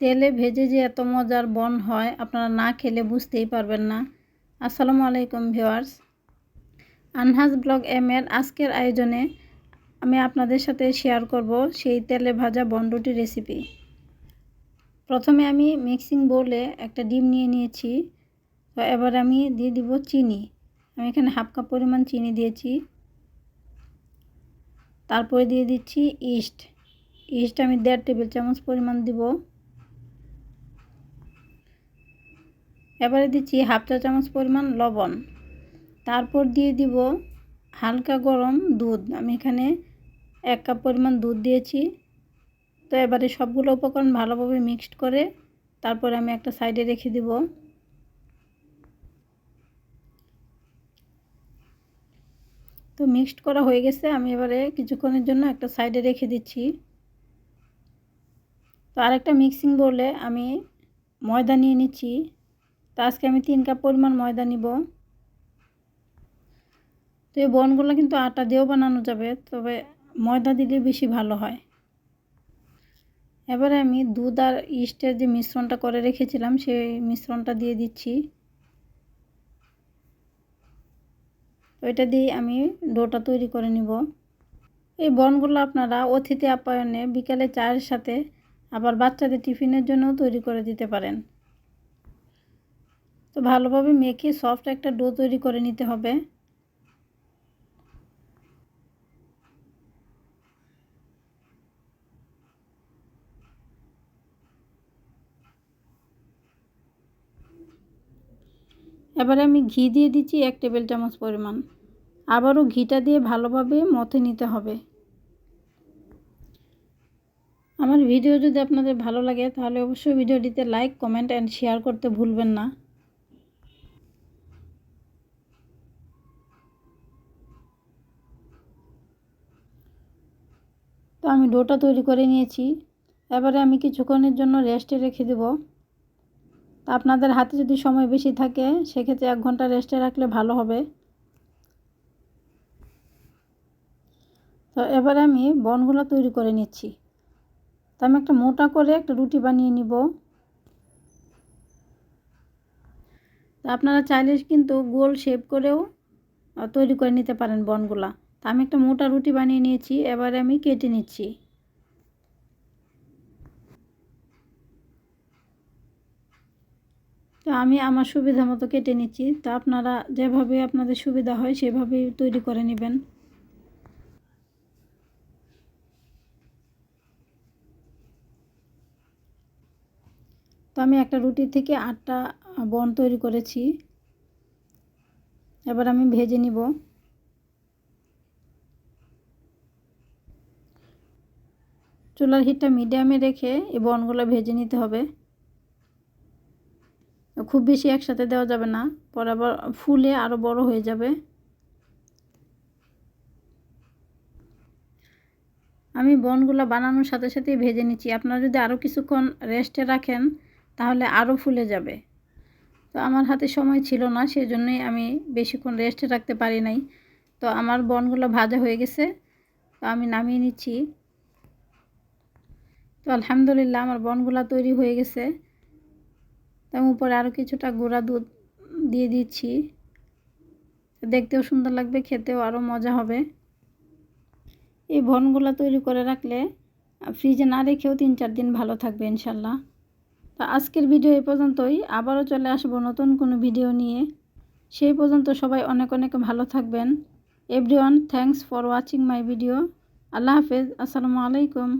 তেলে ভেজে যে এত মজার বন হয়, আপনারা না খেলে বুঝতেই পারবেন না। আসসালামু আলাইকুম ভিওয়ার্স আনহাজ ব্লগ এম এর আজকের আয়োজনে আমি আপনাদের সাথে শেয়ার করব সেই তেলে ভাজা বনরুটি রেসিপি। প্রথমে আমি মিক্সিং বোলে একটা ডিম নিয়ে নিয়েছি। তো এবার আমি দিয়ে দিব চিনি। আমি এখানে হাফ কাপ পরিমাণ চিনি দিয়েছি। তারপরে দিয়ে দিচ্ছি ইস্ট। ইস্ট আমি দেড় টেবিল চামচ পরিমাণ দিব। এবারে দিচ্ছি হাফ চা চামচ পরিমাণ লবণ। তারপর দিয়ে দিব হালকা গরম দুধ। আমি এখানে এক কাপ পরিমাণ দুধ দিয়েছি। তো এবারে সবগুলো উপকরণ ভালোভাবে মিক্সড করে তারপরে আমি একটা সাইডে রেখে দিব। তো মিক্সড করা হয়ে গেছে। আমি এবারে কিছুক্ষণের জন্য একটা সাইডে রেখে দিচ্ছি। তো আরেকটা মিক্সিং বলে আমি ময়দা নিয়ে নিচ্ছি। তো আজকে আমি তিন কাপ পরিমাণ ময়দা নিব। তো এই বনগুলো কিন্তু আটা দিয়েও বানানো যাবে, তবে ময়দা দিলে বেশি ভালো হয়। এবারে আমি দুধ আর ইস্টের যে মিশ্রণটা করে রেখেছিলাম, সেই মিশ্রণটা দিয়ে দিচ্ছি। ওইটা দিয়ে আমি ডোটা তৈরি করে নিব। এই বনগুলো আপনারা অতিথি আপ্যায়নে বিকালে চায়ের সাথে, আবার বাচ্চাদের টিফিনের জন্যও তৈরি করে দিতে পারেন। তো ভালোভাবে মেখে সফট একটা ডো তৈরি করে নিতে হবে। এবারে আমি ঘি দিয়ে দিচ্ছি এক টেবিল চামচ পরিমাণ। আবারও ঘিটা দিয়ে ভালোভাবে মথে নিতে হবে। আমার ভিডিও যদি আপনাদের ভালো লাগে, তাহলে অবশ্যই ভিডিওটিতে লাইক কমেন্ট অ্যান্ড শেয়ার করতে ভুলবেন না। আমি ডোটা তৈরি করে নিয়েছি। এবারে আমি কিছুক্ষণের জন্য রেস্টে রেখে দেব। আপনাদের হাতে যদি সময় বেশি থাকে, সেক্ষেত্রে এক ঘণ্টা রেস্টে রাখলে ভালো হবে। তো এবারে আমি বনগুলো তৈরি করে নিচ্ছি। তো আমি একটা মোটা করে একটা রুটি বানিয়ে নিব। তা আপনারা চাইলে কিন্তু গোল শেপ করেও তৈরি করে নিতে পারেন বনগুলা। আমি একটা মোটা রুটি বানিয়ে নিয়েছি, এবারে আমি কেটে নিচ্ছি। তো আমি আমার সুবিধা মতো কেটে নিচ্ছি। তা আপনারা যেভাবে আপনাদের সুবিধা হয় সেভাবেই তৈরি করে নেবেন। তো আমি একটা রুটি থেকে আটটা বন তৈরি করেছি। এবার আমি ভেজে নিব। চুলার হিটটা মিডিয়ামে রেখে এই বনগুলো ভেজে নিতে হবে। খুব বেশি একসাথে দেওয়া যাবে না, পরে আবার ফুলে আরও বড় হয়ে যাবে। আমি বনগুলো বানানোর সাথে সাথেই ভেজে নিচ্ছি। আপনারা যদি আরও কিছুক্ষণ রেস্টে রাখেন, তাহলে আরও ফুলে যাবে। তো আমার হাতে সময় ছিল না সেই জন্যই আমি বেশিক্ষণ রেস্টে রাখতে পারি নাই। তো আমার বনগুলো ভাজা হয়ে গেছে, তো আমি নামিয়ে নিচ্ছি। তো আলহামদুলিল্লাহ আমার বনগুলা তৈরি হয়ে গেছে। তার উপরে আরও কিছুটা গুঁড়া দুধ দিয়ে দিচ্ছি। দেখতেও সুন্দর লাগবে, খেতেও আরও মজা হবে। এই বনগুলা তৈরি করে রাখলে ফ্রিজে না রেখেও তিন চার দিন ভালো থাকবে ইনশাল্লাহ। তো আজকের ভিডিও এই পর্যন্তই। আবারও চলে আসব নতুন কোনো ভিডিও নিয়ে। সেই পর্যন্ত সবাই অনেক অনেক ভালো থাকবেন। Everyone thanks for watching my video আল্লাহ হাফেজ, আসসালামু আলাইকুম।